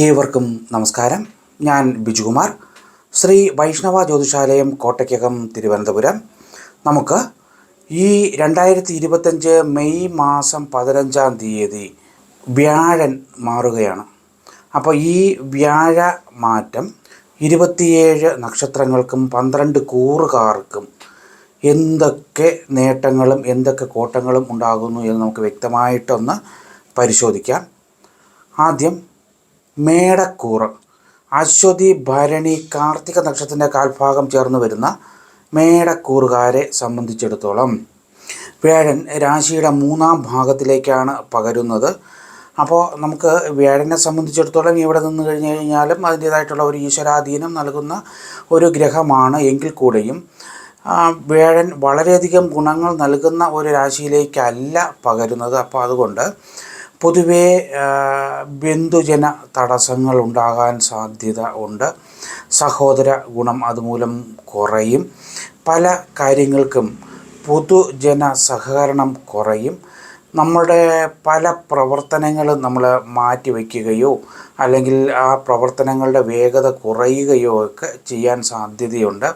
ഏവർക്കും നമസ്കാരം. ഞാൻ ബിജുകുമാർ ശ്രീ വൈഷ്ണവ ജ്യോതിഷാലയം കോട്ടയ്ക്കകം തിരുവനന്തപുരം. നമുക്ക് ഈ രണ്ടായിരത്തി ഇരുപത്തഞ്ച് മെയ് മാസം പതിനഞ്ചാം തീയതി വ്യാഴൻ മാറുകയാണ്. അപ്പോൾ ഈ വ്യാഴ മാറ്റം ഇരുപത്തിയേഴ് നക്ഷത്രങ്ങൾക്കും പന്ത്രണ്ട് കൂറുകാർക്കും എന്തൊക്കെ നേട്ടങ്ങളും എന്തൊക്കെ കോട്ടങ്ങളും ഉണ്ടാകുന്നു എന്ന് നമുക്ക് വ്യക്തമായിട്ടൊന്ന് പരിശോധിക്കാം. ആദ്യം മേടക്കൂറ്. അശ്വതി ഭരണി കാർത്തിക നക്ഷത്രത്തിന്റെ കാൽഭാഗം ചേർന്ന് വരുന്ന മേടക്കൂറുകാരെ സംബന്ധിച്ചിടത്തോളം വ്യാഴൻ രാശിയുടെ മൂന്നാം ഭാഗത്തിലേക്കാണ് പകരുന്നത്. അപ്പോൾ നമുക്ക് വ്യാഴനെ സംബന്ധിച്ചിടത്തോളം ഇവിടെ നിന്ന് കഴിഞ്ഞ് കഴിഞ്ഞാലും അതിന്റേതായിട്ടുള്ള ഒരു ഈശ്വരാധീനം നൽകുന്ന ഒരു ഗ്രഹമാണ് എങ്കിൽ കൂടെയും വ്യാഴൻ വളരെയധികം ഗുണങ്ങൾ നൽകുന്ന ഒരു രാശിയിലേക്കല്ല പകരുന്നത്. അപ്പോൾ അതുകൊണ്ട് പൊതുവേ ബന്ധുജന തടസ്സങ്ങൾ ഉണ്ടാകാൻ സാധ്യത ഉണ്ട്. സഹോദര ഗുണം അതുമൂലം കുറയും. പല കാര്യങ്ങൾക്കും പൊതുജന സഹകരണം കുറയും. നമ്മുടെ പല പ്രവർത്തനങ്ങളും നമ്മൾ മാറ്റിവെക്കുകയോ അല്ലെങ്കിൽ ആ പ്രവർത്തനങ്ങളുടെ വേഗത കുറയുകയോ ഒക്കെ ചെയ്യാൻ സാധ്യതയുണ്ട്.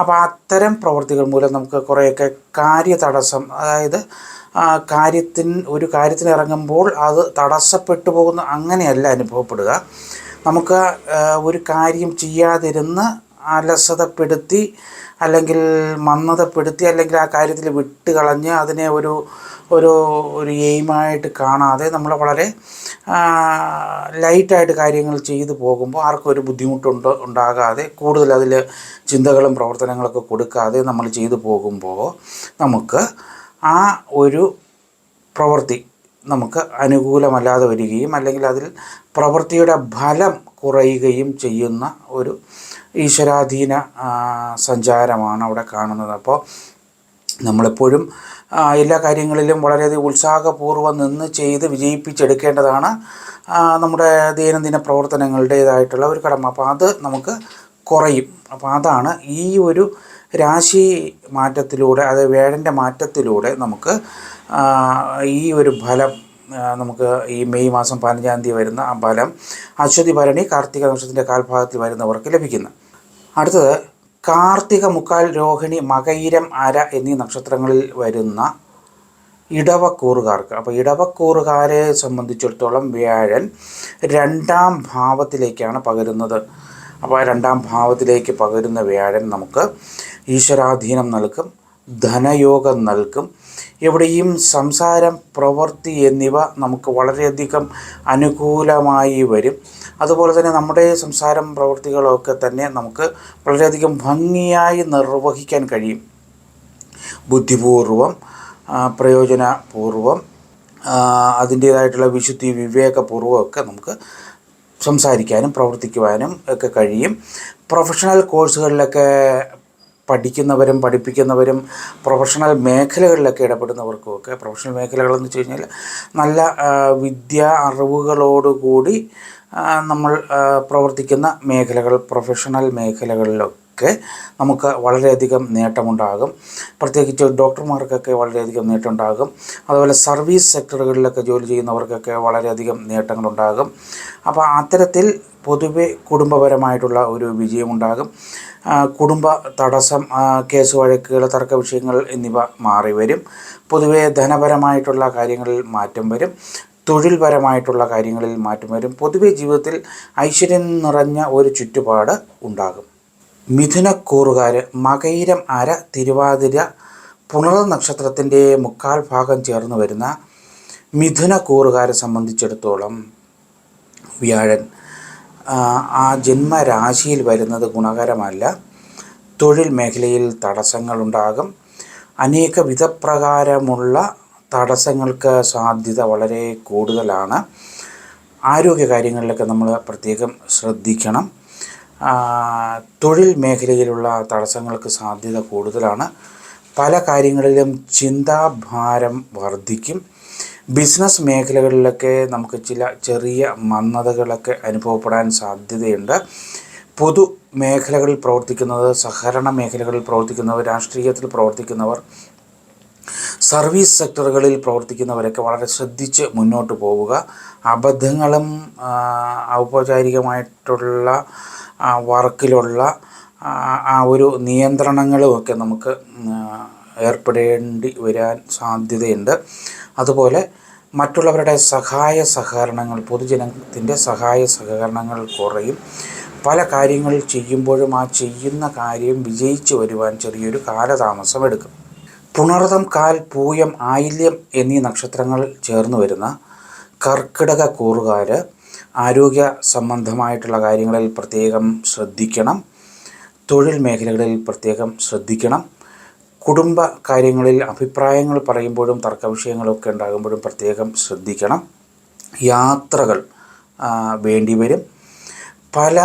അപ്പോൾ അത്തരം പ്രവർത്തികൾ മൂലം നമുക്ക് കുറേയൊക്കെ കാര്യതടസ്സം അതായത് ആ കാര്യത്തിന് ഒരു കാര്യത്തിന് ഇറങ്ങുമ്പോൾ അത് തടസ്സപ്പെട്ടു പോകുന്ന അങ്ങനെയല്ല അനുഭവപ്പെടുക. നമുക്ക് ഒരു കാര്യം ചെയ്യാതിരുന്ന് അലസതപ്പെടുത്തി അല്ലെങ്കിൽ മന്ദതപ്പെടുത്തി അല്ലെങ്കിൽ ആ കാര്യത്തിൽ വിട്ട് കളഞ്ഞ് അതിനെ ഒരു ഒരു ഒരു എയിമായിട്ട് കാണാതെ നമ്മൾ വളരെ ലൈറ്റായിട്ട് കാര്യങ്ങൾ ചെയ്തു പോകുമ്പോൾ ആർക്കും ഒരു ബുദ്ധിമുട്ടുണ്ട് ഉണ്ടാകാതെ കൂടുതൽ അതിൽ ചിന്തകളും പ്രവർത്തനങ്ങളൊക്കെ കൊടുക്കാതെ നമ്മൾ ചെയ്തു പോകുമ്പോൾ നമുക്ക് ആ ഒരു പ്രവൃത്തി നമുക്ക് അനുകൂലമല്ലാതെ വരികയും അല്ലെങ്കിൽ അതിൽ പ്രവൃത്തിയുടെ ഫലം കുറയുകയും ചെയ്യുന്ന ഒരു ഈശ്വരാധീന സഞ്ചാരമാണ് അവിടെ കാണുന്നത്. അപ്പോൾ നമ്മളെപ്പോഴും എല്ലാ കാര്യങ്ങളിലും വളരെയധികം ഉത്സാഹപൂർവം നിന്ന് ചെയ്ത് വിജയിപ്പിച്ചെടുക്കേണ്ടതാണ് നമ്മുടെ ദൈനംദിന പ്രവർത്തനങ്ങളുടേതായിട്ടുള്ള ഒരു കടമ. അപ്പോൾ അത് നമുക്ക് കുറയും. അപ്പോൾ അതാണ് ഈ ഒരു രാശി മാറ്റത്തിലൂടെ അത് വേഴന്റെ മാറ്റത്തിലൂടെ നമുക്ക് ഈ ഒരു ഫലം നമുക്ക് ഈ മെയ് മാസം പതിനഞ്ചാം തീയതി വരുന്ന ആ ഫലം അശ്വതി ഭരണി കാർത്തിക നക്ഷത്രത്തിന്റെ കാൽഭാഗത്തിൽ വരുന്നവർക്ക് ലഭിക്കുന്നു. അടുത്തത് കാർത്തിക മുക്കാൽ രോഹിണി മകയിരം അര എന്നീ നക്ഷത്രങ്ങളിൽ വരുന്ന ഇടവക്കൂറുകാർക്ക്. അപ്പോൾ ഇടവക്കൂറുകാരെ സംബന്ധിച്ചിടത്തോളം വ്യാഴൻ രണ്ടാം ഭാവത്തിലേക്കാണ് പകരുന്നത്. അപ്പോൾ രണ്ടാം ഭാവത്തിലേക്ക് പകരുന്ന വ്യാഴൻ നമുക്ക് ഈശ്വരാധീനം നൽകും ധനയോഗം നൽകും. എവിടെയും സംസാരം പ്രവൃത്തി എന്നിവ നമുക്ക് വളരെയധികം അനുകൂലമായി വരും. അതുപോലെ തന്നെ നമ്മുടെ സംസാരം പ്രവൃത്തികളൊക്കെ തന്നെ നമുക്ക് വളരെയധികം ഭംഗിയായി നിർവഹിക്കാൻ കഴിയും. ബുദ്ധിപൂർവം പ്രയോജനപൂർവം അതിന്റേതായിട്ടുള്ള വിശുദ്ധി വിവേകപൂർവം ഒക്കെ നമുക്ക് സംസാരിക്കാനും പ്രവർത്തിക്കുവാനും ഒക്കെ കഴിയും. പ്രൊഫഷണൽ കോഴ്സുകളിലൊക്കെ പഠിക്കുന്നവരും പഠിപ്പിക്കുന്നവരും പ്രൊഫഷണൽ മേഖലകളിലൊക്കെ ഇടപെടുന്നവർക്കുമൊക്കെ പ്രൊഫഷണൽ മേഖലകളെന്ന് വെച്ച് കഴിഞ്ഞാൽ നല്ല വിദ്യാ അറിവുകളോടുകൂടി നമ്മൾ പ്രവർത്തിക്കുന്ന മേഖലകൾ പ്രൊഫഷണൽ മേഖലകളിലൊക്കെ നമുക്ക് വളരെയധികം നേട്ടമുണ്ടാകും. പ്രത്യേകിച്ച് ഡോക്ടർമാർക്കൊക്കെ വളരെയധികം നേട്ടമുണ്ടാകും. അതുപോലെ സർവീസ് സെക്ടറുകളിലൊക്കെ ജോലി ചെയ്യുന്നവർക്കൊക്കെ വളരെയധികം നേട്ടങ്ങളുണ്ടാകും. അപ്പോൾ അത്തരത്തിൽ പൊതുവെ കുടുംബപരമായിട്ടുള്ള ഒരു വിജയമുണ്ടാകും. കുടുംബ തടസ്സം കേസ് വഴക്കുകൾ തർക്ക വിഷയങ്ങൾ എന്നിവ മാറി വരും പൊതുവെ ധനപരമായിട്ടുള്ള കാര്യങ്ങളിൽ മാറ്റം വരും. തൊഴിൽപരമായിട്ടുള്ള കാര്യങ്ങളിൽ മാറ്റം വരും. പൊതുവെ ജീവിതത്തിൽ ഐശ്വര്യം നിറഞ്ഞ ഒരു ചുറ്റുപാട് ഉണ്ടാകും. മിഥുനക്കൂറുകാർ മകയിരം അര തിരുവാതിര പുണർ നക്ഷത്രത്തിന്റെ മുക്കാൽ ഭാഗം ചേർന്ന് വരുന്ന മിഥുനക്കൂറുകാരെ സംബന്ധിച്ചിടത്തോളം വ്യാഴൻ ആ, ജന്മരാശിയിൽ വരുന്നത് ഗുണകരമല്ല. തൊഴിൽ മേഖലയിൽ തടസ്സങ്ങളുണ്ടാകും. അനേക വിധപ്രകാരമുള്ള തടസ്സങ്ങൾക്ക് സാധ്യത വളരെ കൂടുതലാണ്. ആരോഗ്യ കാര്യങ്ങളിലൊക്കെ നമ്മൾ പ്രത്യേകം ശ്രദ്ധിക്കണം. തൊഴിൽ മേഖലയിലുള്ള തടസ്സങ്ങൾക്ക് സാധ്യത കൂടുതലാണ്. പല കാര്യങ്ങളിലും ചിന്താഭാരം വർദ്ധിക്കും. ബിസിനസ് മേഖലകളിലൊക്കെ നമുക്ക് ചില ചെറിയ മന്ദതകളൊക്കെ അനുഭവപ്പെടാൻ സാധ്യതയുണ്ട്. പൊതു മേഖലകളിൽ പ്രവർത്തിക്കുന്നത് സഹകരണ മേഖലകളിൽ പ്രവർത്തിക്കുന്നവർ രാഷ്ട്രീയത്തിൽ പ്രവർത്തിക്കുന്നവർ സർവീസ് സെക്ടറുകളിൽ പ്രവർത്തിക്കുന്നവരൊക്കെ വളരെ ശ്രദ്ധിച്ച് മുന്നോട്ട് പോവുക. അബദ്ധങ്ങളും ഔപചാരികമായിട്ടുള്ള വർക്കിലുള്ള ആ, ഒരു നിയന്ത്രണങ്ങളും ഒക്കെ നമുക്ക് ഏർപ്പെടേണ്ടി വരാൻ സാധ്യതയുണ്ട്. അതുപോലെ മറ്റുള്ളവരുടെ സഹായ സഹകരണങ്ങൾ പൊതുജനത്തിന്റെ സഹായ സഹകരണങ്ങൾ കുറയും. പല കാര്യങ്ങൾ ചെയ്യുമ്പോഴും ആ ചെയ്യുന്ന കാര്യം വിജയിച്ചു വരുവാൻ ചെറിയൊരു കാലതാമസം എടുക്കും പുണർതം കാൽ പൂയം ആയില്യം എന്നീ നക്ഷത്രങ്ങൾ ചേർന്ന് വരുന്ന കർക്കിടക കൂറുകാർ ആരോഗ്യ സംബന്ധമായിട്ടുള്ള കാര്യങ്ങളിൽ പ്രത്യേകം ശ്രദ്ധിക്കണം. തൊഴിൽ മേഖലകളിൽ പ്രത്യേകം ശ്രദ്ധിക്കണം. കുടുംബ കാര്യങ്ങളിൽ അഭിപ്രായങ്ങൾ പറയുമ്പോഴും തർക്ക വിഷയങ്ങളൊക്കെ ഉണ്ടാകുമ്പോഴും പ്രത്യേകം ശ്രദ്ധിക്കണം. യാത്രകൾ വേണ്ടിവരും പല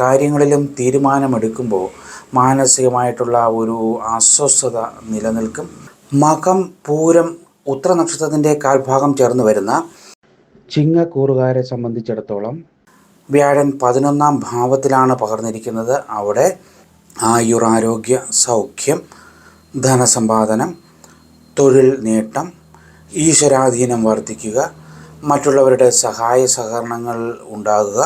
കാര്യങ്ങളിലും തീരുമാനമെടുക്കുമ്പോൾ മാനസികമായിട്ടുള്ള ഒരു അസ്വസ്ഥത നിലനിൽക്കും. മകം പൂരം ഉത്തര നക്ഷത്രത്തിന്റെ കാൽഭാഗം ചേർന്ന് വരുന്ന ചിങ്ങക്കൂറുകാരെ സംബന്ധിച്ചിടത്തോളം വ്യാഴൻ പതിനൊന്നാം ഭാവത്തിലാണ് പകർന്നിരിക്കുന്നത്. അവിടെ ആയുർ ആരോഗ്യ സൗഖ്യം ധനസമ്പാദനം തൊഴിൽ നേട്ടം ഈശ്വരാധീനം വർദ്ധിക്കുക മറ്റുള്ളവരുടെ സഹായ സഹകരണങ്ങൾ ഉണ്ടാകുക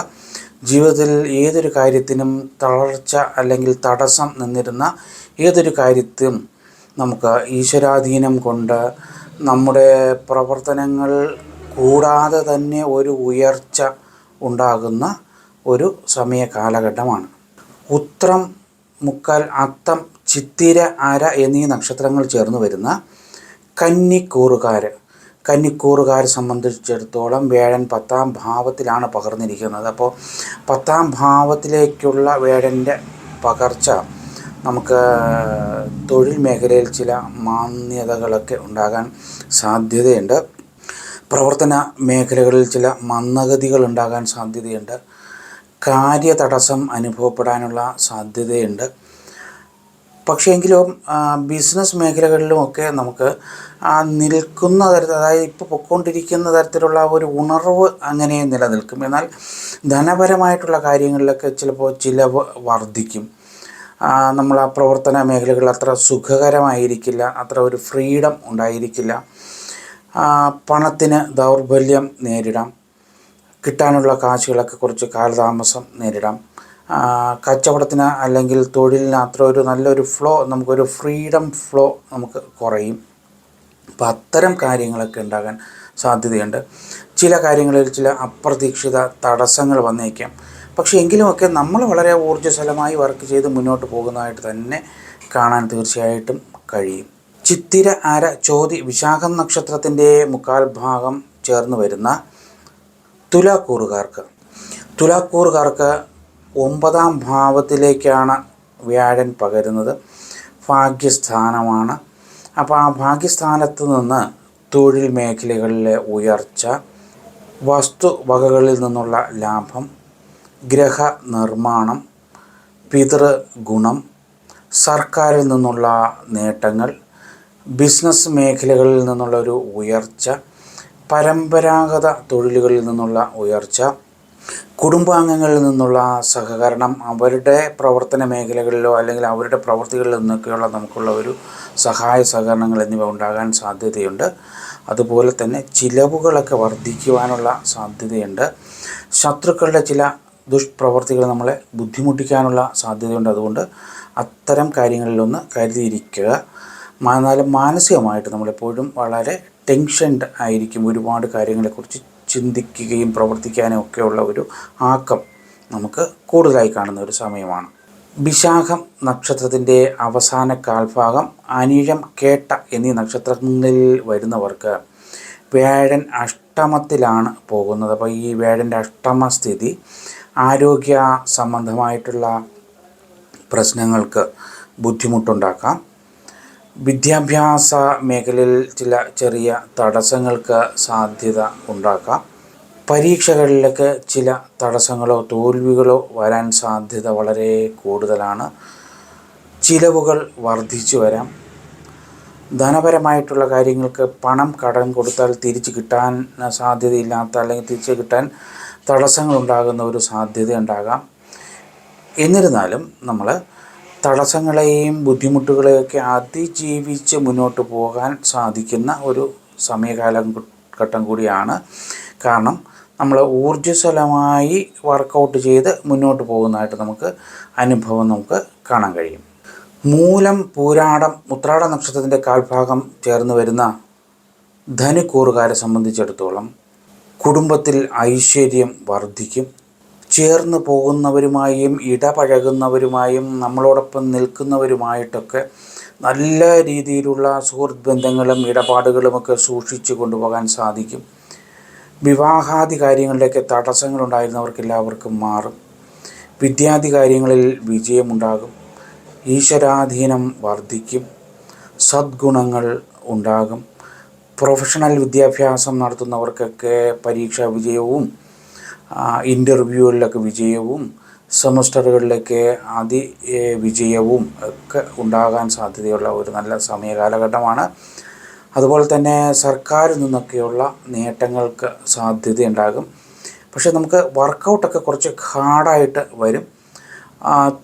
ജീവിതത്തിൽ ഏതൊരു കാര്യത്തിനും തളർച്ച അല്ലെങ്കിൽ തടസ്സം നിന്നിരുന്ന ഏതൊരു കാര്യത്തും നമുക്ക് ഈശ്വരാധീനം കൊണ്ട് നമ്മുടെ പ്രവർത്തനങ്ങൾ കൂടാതെ തന്നെ ഒരു ഉയർച്ച ഉണ്ടാകുന്ന ഒരു സമയ കാലഘട്ടമാണ്. ഉത്രം മുക്കാൽ അത്തം ചിത്തിര അര എന്നീ നക്ഷത്രങ്ങൾ ചേർന്ന് വരുന്ന കന്നിക്കൂറുകാർ കന്നിക്കൂറുകാരെ സംബന്ധിച്ചിടത്തോളം വേഴൻ പത്താം ഭാവത്തിലാണ് പകർന്നിരിക്കുന്നത്. അപ്പോൾ പത്താം ഭാവത്തിലേക്കുള്ള വേഴന്റെ പകർച്ച നമുക്ക് തൊഴിൽ മേഖലയിൽ ചില മാന്യതകളൊക്കെ ഉണ്ടാകാൻ സാധ്യതയുണ്ട്. പ്രവർത്തന മേഖലകളിൽ ചില മന്ദഗതികൾ ഉണ്ടാകാൻ സാധ്യതയുണ്ട്. കാര്യതടസ്സം അനുഭവപ്പെടാനുള്ള സാധ്യതയുണ്ട്. പക്ഷേ എങ്കിലും ബിസിനസ് മേഖലകളിലുമൊക്കെ നമുക്ക് നിൽക്കുന്ന തരത്തിൽ അതായത് ഇപ്പോൾ പൊയ്ക്കൊണ്ടിരിക്കുന്ന തരത്തിലുള്ള ഒരു ഉണർവ് അങ്ങനെ നിലനിൽക്കും. എന്നാൽ ധനപരമായിട്ടുള്ള കാര്യങ്ങളിലൊക്കെ ചിലപ്പോൾ ചിലവ് വർദ്ധിക്കും. നമ്മൾ ആ പ്രവർത്തന മേഖലകൾ അത്ര സുഖകരമായിരിക്കില്ല അത്ര ഒരു ഫ്രീഡം ഉണ്ടായിരിക്കില്ല. പണത്തിന് ദൗർബല്യം നേരിടാം. കിട്ടാനുള്ള കാശുകളൊക്കെ കുറച്ച് കാലതാമസം നേരിടാം. കച്ചവടത്തിന് അല്ലെങ്കിൽ തൊഴിലിന് അത്ര ഒരു നല്ലൊരു ഫ്ലോ നമുക്കൊരു ഫ്രീഡം ഫ്ലോ നമുക്ക് കുറയും. അപ്പം അത്തരം കാര്യങ്ങളൊക്കെ ഉണ്ടാകാൻ സാധ്യതയുണ്ട്. ചില കാര്യങ്ങളിൽ ചില അപ്രതീക്ഷിത തടസ്സങ്ങൾ വന്നേക്കാം. പക്ഷേ എങ്കിലുമൊക്കെ നമ്മൾ വളരെ ഊർജസ്വലമായി വർക്ക് ചെയ്ത് മുന്നോട്ട് പോകുന്നതായിട്ട് തന്നെ കാണാൻ തീർച്ചയായിട്ടും കഴിയും. ചിത്തിര അര ചോതി വിശാഖം നക്ഷത്രത്തിന്റെ മുക്കാൽ ഭാഗം ചേർന്ന് വരുന്ന തുലാക്കൂറുകാർക്ക്. തുലാക്കൂറുകാർക്ക് ഒമ്പതാം ഭാവത്തിലേക്കാണ് വ്യാഴൻ പകരുന്നത്. ഭാഗ്യസ്ഥാനമാണ്. അപ്പോൾ ആ ഭാഗ്യസ്ഥാനത്ത് നിന്ന് തൊഴിൽ മേഖലകളിലെ ഉയർച്ച വസ്തുവകകളിൽ നിന്നുള്ള ലാഭം ഗ്രഹ നിർമ്മാണം പിതൃഗുണം സർക്കാരിൽ നിന്നുള്ള നേട്ടങ്ങൾ ബിസിനസ് മേഖലകളിൽ നിന്നുള്ള ഒരു ഉയർച്ച പരമ്പരാഗത തൊഴിലുകളിൽ നിന്നുള്ള ഉയർച്ച കുടുംബാംഗങ്ങളിൽ നിന്നുള്ള സഹകരണം അവരുടെ പ്രവർത്തന മേഖലകളിലോ അല്ലെങ്കിൽ അവരുടെ പ്രവൃത്തികളിൽ നിന്നൊക്കെയുള്ള നമുക്കുള്ള ഒരു സഹായ സഹകരണങ്ങൾ എന്നിവ ഉണ്ടാകാൻ സാധ്യതയുണ്ട്. അതുപോലെ തന്നെ ചിലവുകളൊക്കെ വർദ്ധിക്കുവാനുള്ള സാധ്യതയുണ്ട്. ശത്രുക്കളുടെ ചില ദുഷ്പ്രവർത്തികൾ നമ്മളെ ബുദ്ധിമുട്ടിക്കാനുള്ള സാധ്യതയുണ്ട്. അതുകൊണ്ട് അത്തരം കാര്യങ്ങളിലൊന്ന് കരുതിയിരിക്കുക. എന്നാലും മാനസികമായിട്ട് നമ്മളെപ്പോഴും വളരെ ടെൻഷൻഡ് ആയിരിക്കും ഒരുപാട് കാര്യങ്ങളെക്കുറിച്ച് ചിന്തിക്കുകയും പ്രവർത്തിക്കാനും ഒക്കെയുള്ള ഒരു ആക്കം നമുക്ക് കൂടുതലായി കാണുന്ന ഒരു സമയമാണ്. വിശാഖം നക്ഷത്രത്തിന്റെ അവസാന കാൽഭാഗം അനിഴം കേട്ട എന്നീ നക്ഷത്രങ്ങളിൽ വരുന്നവർക്ക് വ്യാഴൻ അഷ്ടമത്തിലാണ് പോകുന്നത്. അപ്പോൾ ഈ വ്യാഴന്റെ അഷ്ടമസ്ഥിതി ആരോഗ്യ സംബന്ധമായിട്ടുള്ള പ്രശ്നങ്ങൾക്ക് ബുദ്ധിമുട്ടുണ്ടാക്കാം. വിദ്യാഭ്യാസ മേഖലയിൽ ചില ചെറിയ തടസ്സങ്ങൾക്ക് സാധ്യത ഉണ്ടാക്കാം. പരീക്ഷകളിലൊക്കെ ചില തടസ്സങ്ങളോ തോൽവികളോ വരാൻ സാധ്യത വളരെ കൂടുതലാണ്. ചിലവുകൾ വർദ്ധിച്ചു വരാം. ധനപരമായിട്ടുള്ള കാര്യങ്ങൾക്ക് പണം കടം കൊടുത്താൽ തിരിച്ച് കിട്ടാൻ സാധ്യതയില്ലാത്ത അല്ലെങ്കിൽ തിരിച്ച് കിട്ടാൻ തടസ്സങ്ങളുണ്ടാകുന്ന ഒരു സാധ്യത ഉണ്ടാകാം. എന്നിരുന്നാലും നമ്മൾ തടസ്സങ്ങളെയും ബുദ്ധിമുട്ടുകളെയൊക്കെ അതിജീവിച്ച് മുന്നോട്ട് പോകാൻ സാധിക്കുന്ന ഒരു സമയകാലം ഘട്ടം കൂടിയാണ്. കാരണം നമ്മൾ ഊർജസ്വലമായി വർക്കൗട്ട് ചെയ്ത് മുന്നോട്ട് പോകുന്നതായിട്ട് നമുക്ക് അനുഭവം നമുക്ക് കാണാൻ കഴിയും. മൂലം പൂരാടം ഉത്രാട നക്ഷത്രത്തിന്റെ കാൽഭാഗം ചേർന്ന് വരുന്ന ധനുക്കൂറുകാരെ സംബന്ധിച്ചിടത്തോളം കുടുംബത്തിൽ ഐശ്വര്യം വർദ്ധിക്കും. ചേർന്ന് പോകുന്നവരുമായും ഇടപഴകുന്നവരുമായും നമ്മളോടൊപ്പം നിൽക്കുന്നവരുമായിട്ടൊക്കെ നല്ല രീതിയിലുള്ള സുഹൃത്ത് ബന്ധങ്ങളും ഇടപാടുകളുമൊക്കെ സൂക്ഷിച്ചു കൊണ്ടുപോകാൻ സാധിക്കും. വിവാഹാദി കാര്യങ്ങളിലേക്ക് തടസ്സങ്ങളുണ്ടായിരുന്നവർക്ക് എല്ലാവർക്കും മാറും. വിദ്യാദി കാര്യങ്ങളിൽ വിജയമുണ്ടാകും. ഈശ്വരാധീനം വർദ്ധിക്കും. സദ്ഗുണങ്ങൾ ഉണ്ടാകും. പ്രൊഫഷണൽ വിദ്യാഭ്യാസം നടത്തുന്നവർക്കൊക്കെ പരീക്ഷാ വിജയവും ഇന്റർവ്യൂകളിലൊക്കെ വിജയവും സെമസ്റ്ററുകളിലൊക്കെ അതി വിജയവും ഒക്കെ ഉണ്ടാകാൻ സാധ്യതയുള്ള ഒരു നല്ല സമയ കാലഘട്ടമാണ്. അതുപോലെ തന്നെ സർക്കാരിൽ നിന്നൊക്കെയുള്ള നേട്ടങ്ങൾക്ക് സാധ്യതയുണ്ടാകും. പക്ഷേ നമുക്ക് വർക്കൗട്ടൊക്കെ കുറച്ച് ഹാർഡായിട്ട് വരും.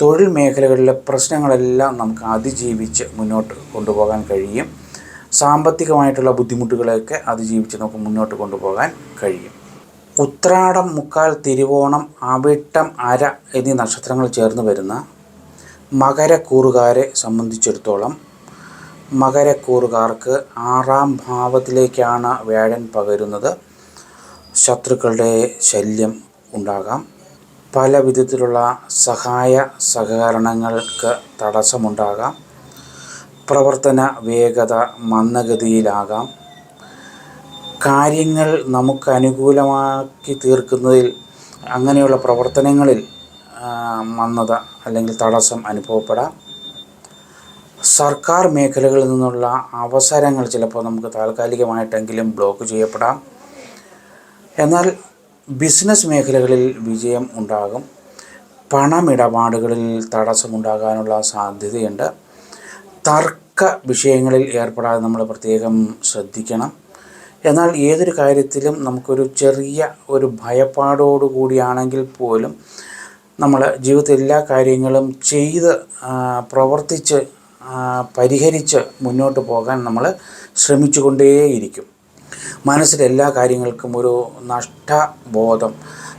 തൊഴിൽ മേഖലകളിലെ പ്രശ്നങ്ങളെല്ലാം നമുക്ക് അതിജീവിച്ച് മുന്നോട്ട് കൊണ്ടുപോകാൻ കഴിയും. സാമ്പത്തികമായിട്ടുള്ള ബുദ്ധിമുട്ടുകളെയൊക്കെ അതിജീവിച്ച് നമുക്ക് മുന്നോട്ട് കൊണ്ടുപോകാൻ കഴിയും. ഉത്രാടം മുക്കാൽ തിരുവോണം അവിട്ടം അര എന്നീ നക്ഷത്രങ്ങൾ ചേർന്ന് വരുന്ന മകരക്കൂറുകാരെ സംബന്ധിച്ചിടത്തോളം മകരക്കൂറുകാർക്ക് ആറാം ഭാവത്തിലേക്കാണ് വ്യാഴൻ പകരുന്നത്. ശത്രുക്കളുടെ ശല്യം ഉണ്ടാകാം. പല വിധത്തിലുള്ള സഹായ സഹകരണങ്ങൾക്ക് തടസ്സമുണ്ടാകാം. പ്രവർത്തന വേഗത മന്ദഗതിയിലാകാം. കാര്യങ്ങൾ നമുക്ക് അനുകൂലമാക്കി തീർക്കുന്നതിൽ അങ്ങനെയുള്ള പ്രവർത്തനങ്ങളിൽ മന്ദത അല്ലെങ്കിൽ തടസ്സം അനുഭവപ്പെടാം. സർക്കാർ മേഖലകളിൽ നിന്നുള്ള അവസരങ്ങൾ ചിലപ്പോൾ നമുക്ക് താൽക്കാലികമായിട്ടെങ്കിലും ബ്ലോക്ക് ചെയ്യപ്പെടാം. എന്നാൽ ബിസിനസ് മേഖലകളിൽ വിജയം ഉണ്ടാകും. പണമിടപാടുകളിൽ തടസ്സമുണ്ടാകാനുള്ള സാധ്യതയുണ്ട്. തർക്ക വിഷയങ്ങളിൽ ഏർപ്പെടാതെ നമ്മൾ പ്രത്യേകം ശ്രദ്ധിക്കണം. എന്നാൽ ഏതൊരു കാര്യത്തിലും നമുക്കൊരു ചെറിയ ഒരു ഭയപ്പാടോടു കൂടിയാണെങ്കിൽ പോലും നമ്മൾ ജീവിതത്തിൽ എല്ലാ കാര്യങ്ങളും ചെയ്ത് പ്രവർത്തിച്ച് പരിഹരിച്ച് മുന്നോട്ട് പോകാൻ നമ്മൾ ശ്രമിച്ചുകൊണ്ടേയിരിക്കും. മനസ്സിൽ എല്ലാ കാര്യങ്ങൾക്കും ഒരു നഷ്ടബോധം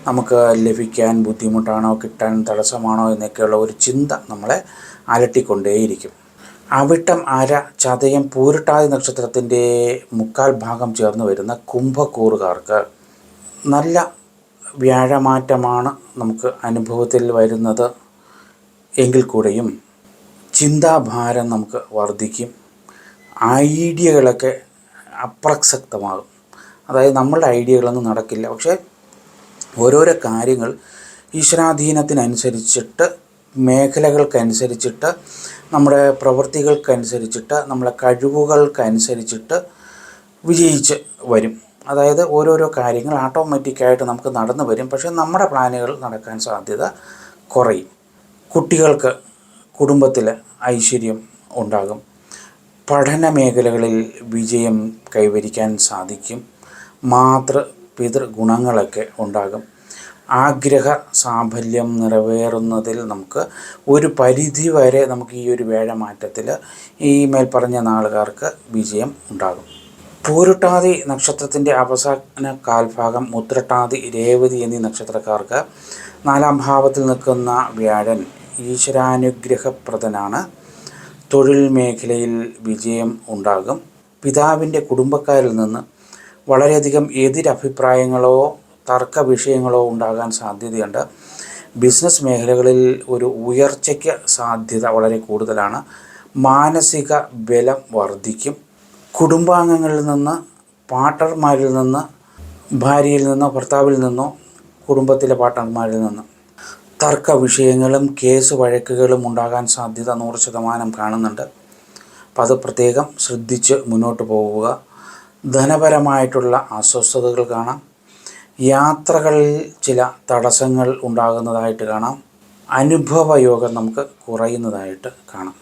നമുക്ക് ലഭിക്കാൻ ബുദ്ധിമുട്ടാണോ കിട്ടാൻ തടസ്സമാണോ എന്നൊക്കെയുള്ള ഒരു ചിന്ത നമ്മളെ അലട്ടിക്കൊണ്ടേയിരിക്കും. അവിട്ടം അര ചതയം പൂരിട്ടാതി നക്ഷത്രത്തിന്റെ മുക്കാൽ ഭാഗം ചേർന്ന് വരുന്ന കുംഭക്കൂറുകാർക്ക് നല്ല വ്യാഴമാറ്റമാണ് നമുക്ക് അനുഭവത്തിൽ വരുന്നത്. എങ്കിൽ കൂടെയും ചിന്താഭാരം നമുക്ക് വർദ്ധിക്കും. ഐഡിയകളൊക്കെ അപ്രസക്തമാകും. അതായത് നമ്മളുടെ ഐഡിയകളൊന്നും നടക്കില്ല. പക്ഷേ ഓരോരോ കാര്യങ്ങൾ ഈശ്വരാധീനത്തിനനുസരിച്ചിട്ട് മേഖലകൾക്കനുസരിച്ചിട്ട് നമ്മുടെ പ്രവൃത്തികൾക്കനുസരിച്ചിട്ട് നമ്മുടെ കഴിവുകൾക്കനുസരിച്ചിട്ട് വിജയിച്ച് വരും. അതായത് ഓരോരോ കാര്യങ്ങൾ ഓട്ടോമാറ്റിക്കായിട്ട് നമുക്ക് നടന്നു വരും. പക്ഷേ നമ്മുടെ പ്ലാനുകൾ നടക്കാൻ സാധ്യത കുറയും. കുട്ടികൾക്ക് കുടുംബത്തിൽ ഐശ്വര്യം ഉണ്ടാകും. പഠന മേഖലകളിൽ വിജയം കൈവരിക്കാൻ സാധിക്കും. മാതൃ പിതൃ ഗുണങ്ങളൊക്കെ ഉണ്ടാകും. ആഗ്രഹ സാഫല്യം നിറവേറുന്നതിൽ നമുക്ക് ഒരു പരിധി വരെ നമുക്ക് ഈ ഒരു വേഴമാറ്റത്തിൽ ഈ മേൽപ്പറഞ്ഞ നാളുകാർക്ക് വിജയം ഉണ്ടാകും. പൂരുട്ടാതി നക്ഷത്രത്തിന്റെ അവസാന കാൽഭാഗം മുത്രട്ടാതി രേവതി എന്നീ നക്ഷത്രക്കാർക്ക് നാലാം ഭാവത്തിൽ നിൽക്കുന്ന വ്യാഴൻ ഈശ്വരാനുഗ്രഹപ്രദനാണ്. തൊഴിൽ മേഖലയിൽ വിജയം ഉണ്ടാകും. പിതാവിന്റെ കുടുംബക്കാരിൽ നിന്ന് വളരെയധികം എതിരഭിപ്രായങ്ങളോ തർക്ക വിഷയങ്ങളോ ഉണ്ടാകാൻ സാധ്യതയുണ്ട്. ബിസിനസ് മേഖലകളിൽ ഒരു ഉയർച്ചയ്ക്ക് സാധ്യത വളരെ കൂടുതലാണ്. മാനസിക ബലം വർദ്ധിക്കും. കുടുംബാംഗങ്ങളിൽ നിന്ന് പാട്ടർമാരിൽ നിന്ന് ഭാര്യയിൽ നിന്നോ ഭർത്താവിൽ നിന്നോ കുടുംബത്തിലെ പാർട്ട്ണർമാരിൽ നിന്ന് തർക്ക വിഷയങ്ങളും കേസ് വഴക്കുകളും ഉണ്ടാകാൻ സാധ്യത നൂറ് ശതമാനം കാണുന്നുണ്ട്. അപ്പോൾ അത് പ്രത്യേകം ശ്രദ്ധിച്ച് മുന്നോട്ട് പോവുക. ധനപരമായിട്ടുള്ള അസ്വസ്ഥതകൾ കാണാം. യാത്രകളിൽ ചില തടസ്സങ്ങൾ ഉണ്ടാകുന്നതായിട്ട് കാണാം. അനുഭവയോഗം നമുക്ക് കുറയുന്നതായിട്ട് കാണാം.